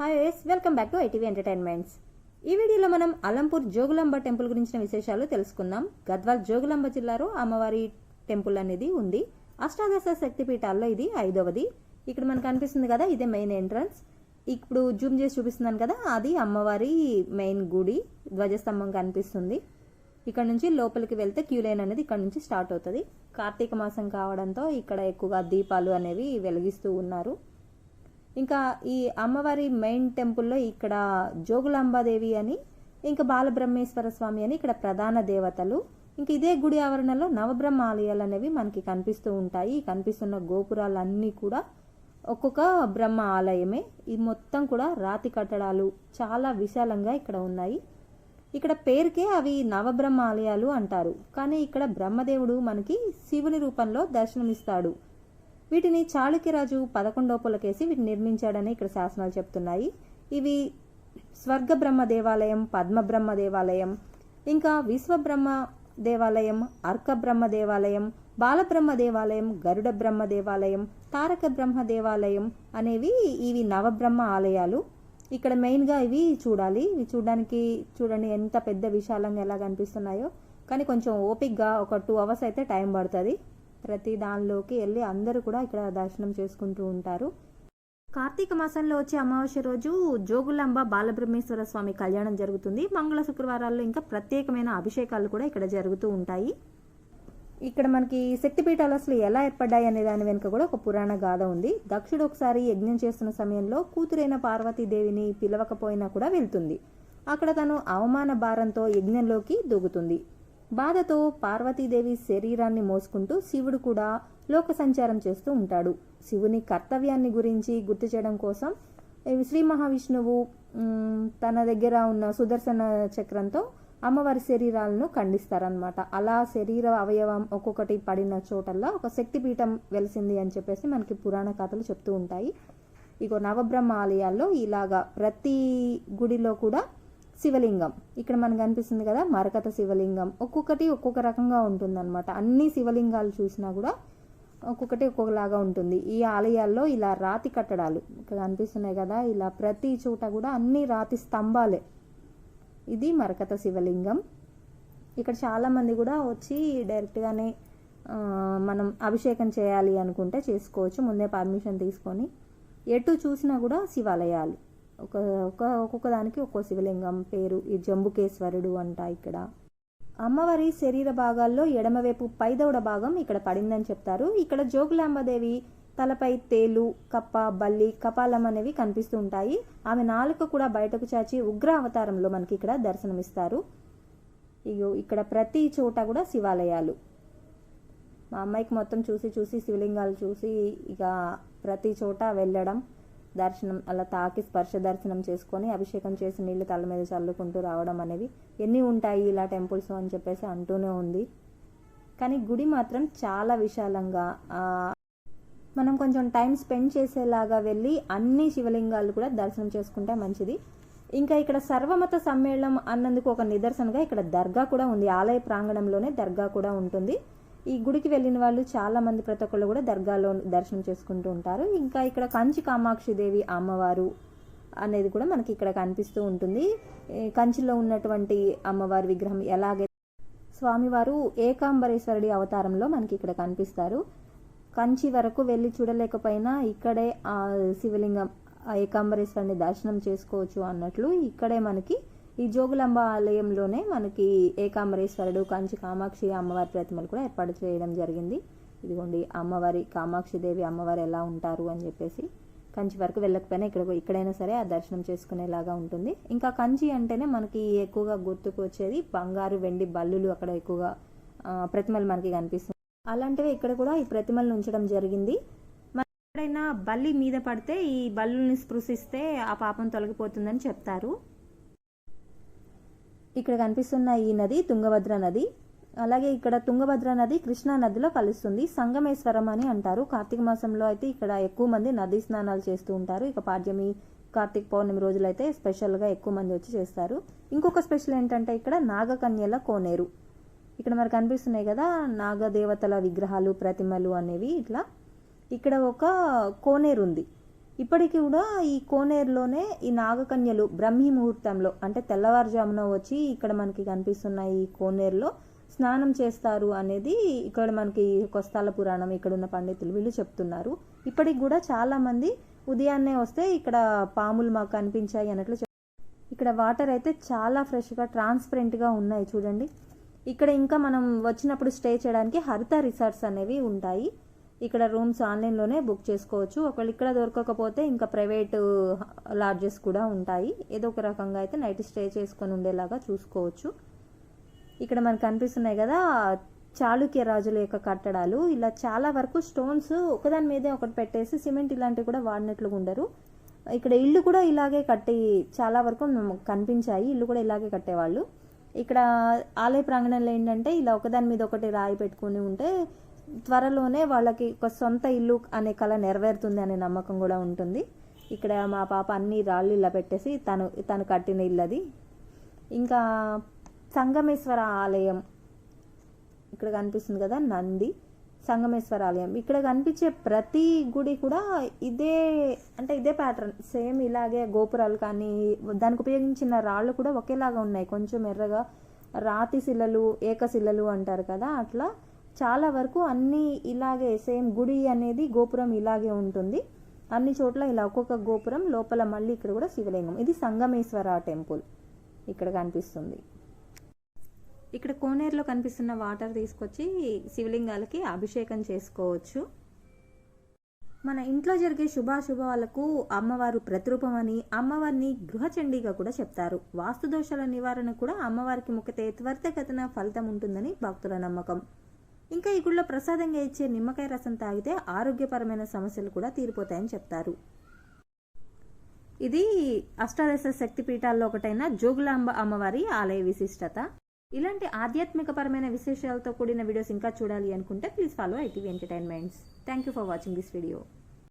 Hi yes welcome back to ITV entertainments ఈ వీడియోలో మనం అలంపూర్ జోగులాంబ టెంపుల్ గురించిన విశేషాలు తెలుసుకుందాం. గద్వాల్ జోగులాంబ జిల్లాలో అమ్మవారి టెంపుల్ అనేది ఉంది. అష్టాదశ శక్తిపీఠాల్లో ఇది ఐదవది. ఇక్కడ మనకు అనిపిస్తుంది కదా ఇదే మెయిన్ ఎంట్రన్స్ ఇప్పుడు జూమ్ చేసి చూపిస్తున్నాను కదా అది అమ్మవారి మెయిన్ గుడి ధ్వజస్తంభం కనిపిస్తుంది. ఇక్కడ నుంచి లోపలికి వెళ్తే క్యూ లైన్ అనేది ఇక్కడ నుంచి స్టార్ట్ అవుతుంది. కార్తీక మాసం కావడంతో ఇక్కడ ఎక్కువగా దీపాలు అనేవి వెలిగిస్తూ ఉన్నారు. ఇంకా ఈ అమ్మవారి మెయిన్ టెంపుల్లో ఇక్కడ జోగులాంబాదేవి అని ఇంకా బాలబ్రహ్మేశ్వర స్వామి అని ఇక్కడ ప్రధాన దేవతలు. ఇంకా ఇదే గుడి ఆవరణలో నవబ్రహ్మ ఆలయాలు అనేవి మనకి కనిపిస్తూ ఉంటాయి. కనిపిస్తున్న గోపురాలన్నీ కూడా ఒక్కొక్క బ్రహ్మ ఆలయమే. ఈ మొత్తం కూడా రాతి కట్టడాలు చాలా విశాలంగా ఇక్కడ ఉన్నాయి. ఇక్కడ పేరుకే అవి నవబ్రహ్మ ఆలయాలు అంటారు. కానీ ఇక్కడ బ్రహ్మదేవుడు మనకి శివుని రూపంలో దర్శనమిస్తాడు. వీటిని చాళుక్యరాజు పదకొండో పులకేసి వీటిని నిర్మించాడని ఇక్కడ శాసనాలు చెప్తున్నాయి. ఇవి స్వర్గ బ్రహ్మ దేవాలయం పద్మబ్రహ్మ దేవాలయం ఇంకా విశ్వబ్రహ్మ దేవాలయం అర్కబ్రహ్మ దేవాలయం బాలబ్రహ్మ దేవాలయం గరుడ బ్రహ్మ దేవాలయం తారక బ్రహ్మ దేవాలయం అనేవి ఇవి నవబ్రహ్మ ఆలయాలు. ఇక్కడ మెయిన్గా ఇవి చూడాలి. ఇవి చూడడానికి చూడండి ఎంత పెద్ద విశాలంగా ఎలా కనిపిస్తున్నాయో. కానీ కొంచెం ఓపిక్గా ఒక టూ అవర్స్ అయితే టైం పడుతుంది. ప్రతి దానిలోకి వెళ్ళి అందరూ కూడా ఇక్కడ దర్శనం చేసుకుంటూ ఉంటారు. కార్తీక మాసంలో వచ్చే అమావాస్య రోజు జోగులాంబ బాలబ్రహ్మేశ్వర స్వామి కళ్యాణం జరుగుతుంది. మంగళ శుక్రవారాల్లో ఇంకా ప్రత్యేకమైన అభిషేకాలు కూడా ఇక్కడ జరుగుతూ ఉంటాయి. ఇక్కడ మనకి శక్తిపీఠాలు అసలు ఎలా ఏర్పడ్డాయి అనే దాని వెనుక కూడా ఒక పురాణ గాథ ఉంది. దక్షుడు ఒకసారి యజ్ఞం చేస్తున్న సమయంలో కూతురైన పార్వతీదేవిని పిలవకపోయినా కూడా వెళ్తుంది. అక్కడ తను అవమాన భారంతో యజ్ఞంలోకి దూగుతుంది బాధతో పార్వతీదేవి శరీరాన్ని మోసుకుంటూ శివుడు కూడా లోక సంచారం చేస్తూ ఉంటాడు. శివుని కర్తవ్యాన్ని గురించి గుర్తు చేయడం కోసం శ్రీ మహావిష్ణువు తన దగ్గర ఉన్న సుదర్శన చక్రంతో అమ్మవారి శరీరాలను ఖండిస్తారనమాట అలా శరీర అవయవం ఒక్కొక్కటి పడిన చోటల్లో ఒక శక్తిపీఠం వెలిసింది అని చెప్పేసి మనకి పురాణ కథలు చెప్తూ ఉంటాయి. ఇగో నవబ్రహ్మ ఆలయాల్లో ఇలాగా ప్రతి గుడిలో కూడా శివలింగం. ఇక్కడ మనకు అనిపిస్తుంది కదా మరకత శివలింగం. ఒక్కొక్కటి ఒక్కొక్క రకంగా ఉంటుందన్నమాట. అన్ని శివలింగాలు చూసినా కూడా ఒక్కొక్కటి ఒక్కొక్కలాగా ఉంటుంది. ఈ ఆలయాల్లో ఇలా రాతి కట్టడాలు ఇక్కడ కనిపిస్తున్నాయి కదా ఇలా ప్రతి చోట కూడా అన్ని రాతి స్తంభాలే. ఇది మరకత శివలింగం. ఇక్కడ చాలామంది కూడా వచ్చి డైరెక్ట్గానే మనం అభిషేకం చేయాలి అనుకుంటే చేసుకోవచ్చు. ముందే పర్మిషన్ తీసుకొని ఎటు చూసినా కూడా శివాలయాలు. ఒక ఒక ఒక్కొక్క దానికి ఒక్కో శివలింగం పేరు. ఈ జంబుకేశ్వరుడు అంట ఇక్కడ. అమ్మవారి శరీర భాగాల్లో ఎడమవైపు పైదవడ భాగం ఇక్కడ పడిందని చెప్తారు. ఇక్కడ జోగులాంబదేవి తలపై తేలు కప్ప బల్లి కపాలం అనేవి కనిపిస్తూ ఉంటాయి. ఆమె నాలుక కూడా బయటకు చాచి ఉగ్ర అవతారంలో మనకి ఇక్కడ దర్శనమిస్తారు. ఇగో ఇక్కడ ప్రతి చోట కూడా శివాలయాలు. మా అమ్మాయికి మొత్తం చూసి చూసి శివలింగాలు చూసి ఇక ప్రతి చోట వెళ్ళడం. దర్శనం అలా తాకి స్పర్శ దర్శనం చేసుకొని అభిషేకం చేసి నీళ్ళు తల మీద చల్లుకుంటూ రావడం అనేవి ఎన్ని ఉంటాయి ఇలా టెంపుల్స్ అని చెప్పేసి అంటూనే ఉంది. కానీ గుడి మాత్రం చాలా విశాలంగా మనం కొంచెం టైం స్పెండ్ చేసేలాగా వెళ్ళి అన్ని శివలింగాలు కూడా దర్శనం చేసుకుంటే మంచిది. ఇంకా ఇక్కడ సర్వమత సమ్మేళనం అన్నందుకు ఒక నిదర్శనగా ఇక్కడ దర్గా కూడా ఉంది. ఆలయ ప్రాంగణంలోనే దర్గా కూడా ఉంటుంది. ఈ గుడికి వెళ్ళిన వాళ్ళు చాలా మంది ప్రతి ఒక్కళ్ళు కూడా దర్గాలో దర్శనం చేసుకుంటూ ఉంటారు. ఇంకా ఇక్కడ కంచి కామాక్షి దేవి అమ్మవారు అనేది కూడా మనకి ఇక్కడ కనిపిస్తూ ఉంటుంది. కంచిలో ఉన్నటువంటి అమ్మవారి విగ్రహం ఎలాగైతే స్వామివారు ఏకాంబరేశ్వరుడి అవతారంలో మనకి ఇక్కడ కనిపిస్తారు. కంచి వరకు వెళ్ళి చూడలేకపోయినా ఇక్కడే ఆ శివలింగం ఏకాంబరేశ్వరుని దర్శనం చేసుకోవచ్చు అన్నట్లు ఇక్కడే మనకి ఈ జోగులాంబ ఆలయంలోనే మనకి ఏకాంబరేశ్వరుడు కంచి కామాక్షి అమ్మవారి ప్రతిమలు కూడా ఏర్పాటు చేయడం జరిగింది. ఇదిగోండి అమ్మవారి కామాక్షి దేవి అమ్మవారు ఎలా ఉంటారు అని చెప్పేసి కంచి వరకు వెళ్ళకపోయినా ఇక్కడ ఇక్కడైనా సరే ఆ దర్శనం చేసుకునేలాగా ఉంటుంది. ఇంకా కంచి అంటేనే మనకి ఎక్కువగా గుర్తుకు వచ్చేది బంగారు వెండి బల్లులు అక్కడ ఎక్కువగా ప్రతిమలు మనకి కనిపిస్తుంది అలాంటివి ఇక్కడ కూడా ఈ ప్రతిమలను ఉంచడం జరిగింది. మన ఎక్కడైనా బల్లి మీద పడితే ఈ బల్లుల్ని స్పృశిస్తే ఆ పాపం తొలగిపోతుందని చెప్తారు. ఇక్కడ కనిపిస్తున్న ఈ నది తుంగభద్ర నది. అలాగే ఇక్కడ తుంగభద్ర నది కృష్ణా నదిలో కలుస్తుంది. సంగమేశ్వరం అని అంటారు. కార్తీక మాసంలో అయితే ఇక్కడ ఎక్కువ మంది నదీ స్నానాలు చేస్తూ ఉంటారు. ఇక పాడ్యమి కార్తీక పౌర్ణమి రోజులైతే స్పెషల్గా ఎక్కువ మంది వచ్చి చేస్తారు. ఇంకొక స్పెషల్ ఏంటంటే ఇక్కడ నాగకన్యల కోనేరు. ఇక్కడ మరి కనిపిస్తున్నాయి కదా నాగదేవతల విగ్రహాలు ప్రతిమలు అనేవి ఇట్లా. ఇక్కడ ఒక కోనేరు ఉంది. ఇప్పటికి కూడా ఈ కోనేరులోనే ఈ నాగకన్యలు బ్రహ్మి ముహూర్తంలో అంటే తెల్లవారుజామున వచ్చి ఇక్కడ మనకి కనిపిస్తున్న ఈ కోనేరులో స్నానం చేస్తారు అనేది ఇక్కడ మనకి కొస్తాల పురాణం ఇక్కడ ఉన్న పండితులు వీళ్ళు చెప్తున్నారు. ఇప్పటికి కూడా చాలామంది ఉదయాన్నే వస్తే ఇక్కడ పాములు మాకు కనిపించాయి అన్నట్లు ఇక్కడ వాటర్ అయితే చాలా ఫ్రెష్గా ట్రాన్స్పరెంట్గా ఉన్నాయి చూడండి. ఇక్కడ ఇంకా మనం వచ్చినప్పుడు స్టే చేయడానికి హరిత రిసార్ట్స్ అనేవి ఉంటాయి. ఇక్కడ రూమ్స్ ఆన్లైన్లోనే బుక్ చేసుకోవచ్చు. ఒకవేళ ఇక్కడ దొరకకపోతే ఇంకా ప్రైవేట్ లాడ్జెస్ కూడా ఉంటాయి. ఏదో ఒక రకంగా అయితే నైట్ స్టే చేసుకొని ఉండేలాగా చూసుకోవచ్చు. ఇక్కడ మనకు కనిపిస్తున్నాయి కదా చాళుక్య రాజుల యొక్క కట్టడాలు. ఇలా చాలా వరకు స్టోన్స్ ఒకదాని మీదే ఒకటి పెట్టేసి సిమెంట్ ఇలాంటివి కూడా వాడినట్లుగా ఉండరు. ఇక్కడ ఇల్లు కూడా ఇలాగే కట్టి చాలా వరకు కనిపించాయి. ఇల్లు కూడా ఇలాగే కట్టేవాళ్ళు. ఇక్కడ ఆలయ ప్రాంగణంలో ఏంటంటే ఇలా ఒకదాని మీద ఒకటి రాయి పెట్టుకుని ఉంటే త్వరలోనే వాళ్ళకి ఒక సొంత ఇల్లు అనే కళ నెరవేరుతుంది అనే నమ్మకం కూడా ఉంటుంది. ఇక్కడ మా పాప అన్ని రాళ్ళు ఇలా పెట్టేసి తను తను కట్టిన ఇల్లు అది ఇంకా సంగమేశ్వర ఆలయం ఇక్కడ కనిపిస్తుంది కదా నంది సంగమేశ్వర ఆలయం. ఇక్కడ కనిపించే ప్రతి గుడి కూడా ఇదే అంటే ఇదే ప్యాటర్న్ సేమ్ ఇలాగే గోపురాలు కానీ దానికి ఉపయోగించిన రాళ్ళు కూడా ఒకేలాగా ఉన్నాయి. కొంచెం ఎర్రగా రాతి శిలలు ఏకశిలలు అంటారు కదా అట్లా చాలా వరకు అన్నీ ఇలాగే సేమ్ గుడి అనేది గోపురం ఇలాగే ఉంటుంది. అన్ని చోట్ల ఇలా ఒక్కొక్క గోపురం లోపల మళ్ళీ ఇక్కడ కూడా శివలింగం. ఇది సంగమేశ్వర టెంపుల్ ఇక్కడ కనిపిస్తుంది. ఇక్కడ కోనేరులో కనిపిస్తున్న వాటర్ తీసుకొచ్చి శివలింగాలకి అభిషేకం చేసుకోవచ్చు. మన ఇంట్లో జరిగే శుభాశుభాలకు అమ్మవారు ప్రతిరూపం అని అమ్మవారిని గృహచండీగా కూడా చెప్తారు. వాస్తు దోషాల నివారణ కూడా అమ్మవారికి మొక్కితే త్వరితగతన ఫలితం ఉంటుందని భక్తుల నమ్మకం. ఇంకా ఈ గుళ్ళో ప్రసాదంగా ఇచ్చే నిమ్మకాయ రసం తాగితే ఆరోగ్యపరమైన సమస్యలు కూడా తీరిపోతాయని చెప్తారు. ఇది అష్టాదశ శక్తి పీఠాల్లో ఒకటైన జోగులాంబ అమ్మవారి ఆలయ విశిష్టత. ఇలాంటి ఆధ్యాత్మికపరమైన విశేషాలతో కూడిన వీడియోస్ ఇంకా చూడాలి అనుకుంటే please follow ITV entertainments. Thank you for watching this video